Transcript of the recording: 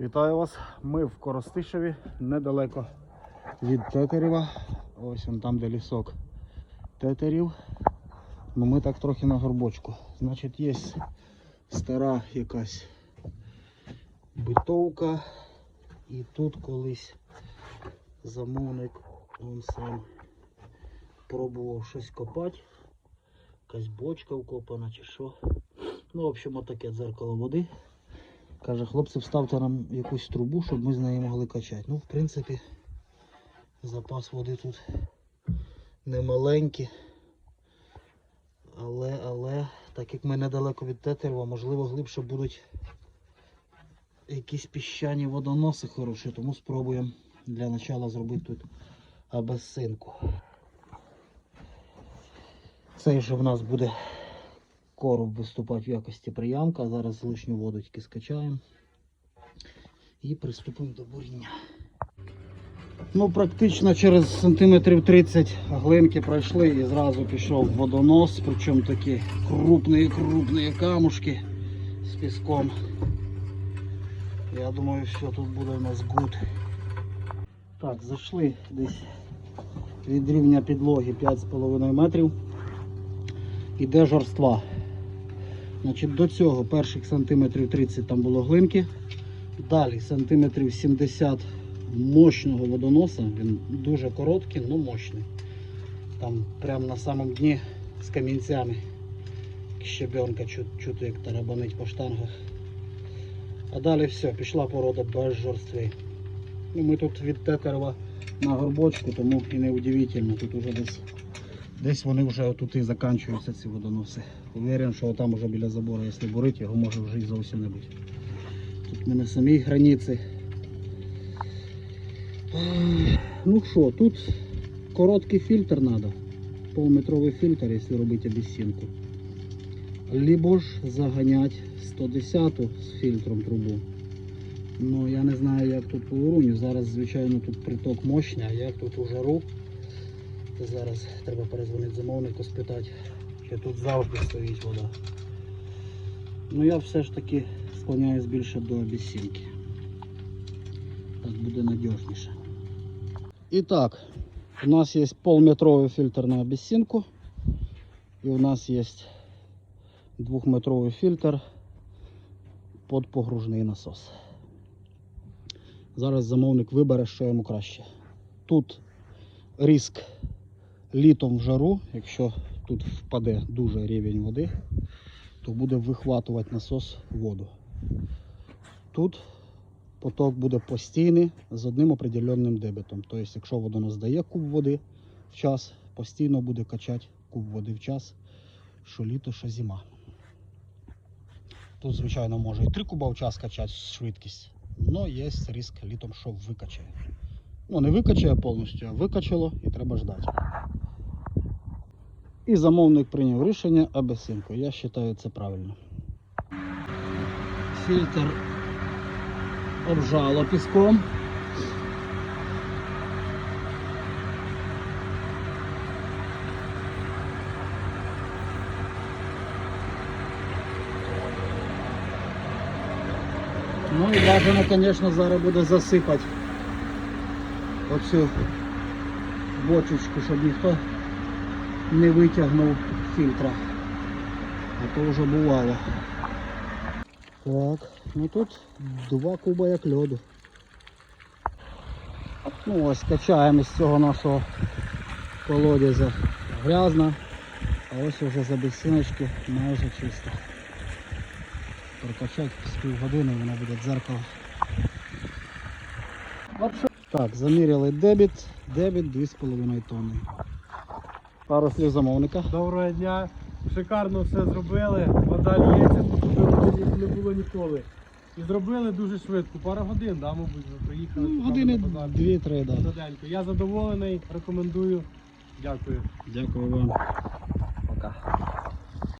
Вітаю вас. Ми в Коростишеві, недалеко від Тетерєва. Ось он там, де лісок Тетерів. Ну ми так трохи на горбочку. Значить, є стара якась битовка. І тут колись замовник он сам пробував щось копати. Якась бочка вкопана чи що. Ну, в общем, отаке дзеркало води. Каже, хлопці, вставте нам якусь трубу, щоб ми з неї могли качати. Ну, в принципі, запас води тут немаленький. Але, але, так як ми недалеко від Тетерева, можливо, глибше будуть якісь піщані водоноси хороші, тому спробуємо для початку зробити тут абесинку. Цей же в нас буде короб виступати в якості приямка. Зараз лишню воду тільки скачаємо. І приступимо до буріння. Ну, практично через сантиметрів 30 глинки пройшли і зразу пішов водонос, причому такі крупні крупні камушки з піском. Я думаю, що тут буде у нас гуд. Так, зайшли десь від рівня підлоги 5,5 метрів. Іде жорства. Значить, до цього перших сантиметрів 30 там було глинки. Далі сантиметрів 70 мощного водоноса. Він дуже короткий, але мощний. Там прямо на самому дні з камінцями. Щебенка чу- чути, як тарабанить по штангах. А далі все, пішла порода без жорстви. Ну, ми тут від Тетерева на горбочку, тому і не удивительно. Тут уже десь Десь вони вже тут і закінчуються ці водоноси. Уверен, що там уже біля забору, якщо бурити, його може вже і зовсім не бути. Тут ми на самій границі. Ну що, тут короткий фільтр треба. Полметровий фільтр, якщо робити обіцінку. Либо ж заганять 110-ту з фільтром трубу. Ну я не знаю як тут по уровню. Зараз, звичайно, тут приток мощний, а як тут у жару. То зараз треба перезвонити замовнику, спитати, чи тут завжди стоїть вода. Ну я все ж таки склоняюсь більше до обіцінки. Так буде надіжніше. І так, у нас є полметровий фільтр на обіцінку. І у нас є двохметровий фільтр під погружний насос. Зараз замовник вибере, що йому краще. Тут риск літом в жару, якщо тут впаде дуже рівень води, то буде вихватувати насос воду. Тут поток буде постійний з одним определенним дебетом. Тобто, якщо водонос дає куб води в час, постійно буде качати куб води в час, що літо, що зима. Тут, звичайно, може і 3 куба в час качати швидкість, але є ризик літом, що викачає. Ну, не викачає повністю, а викачало і треба ждати. І замовник прийняв рішення абесинку. Я вважаю це правильно. Фільтр обжало піском. Ну і бажано, звісно, зараз буде засипати оцю бочечку, щоб ніхто не витягнув фільтра. А то вже бувало. Так, ну тут два куба як льоду. Ну ось качаємо з цього нашого колодязя грязно, а ось вже за бесіночки майже чисто. Прокачати з півгодини воно буде дзеркало. Так, заміряли дебіт, дебіт 2,5 тонни. Пару слів замовника. Доброго дня. Шикарно все зробили. Вода лється, тут не було ніколи. І зробили дуже швидко. Пара годин, да, мабуть, ви приїхали. Ну, години на базар. 2-3, да. Швиденько. Я задоволений, рекомендую. Дякую. Дякую вам. Пока.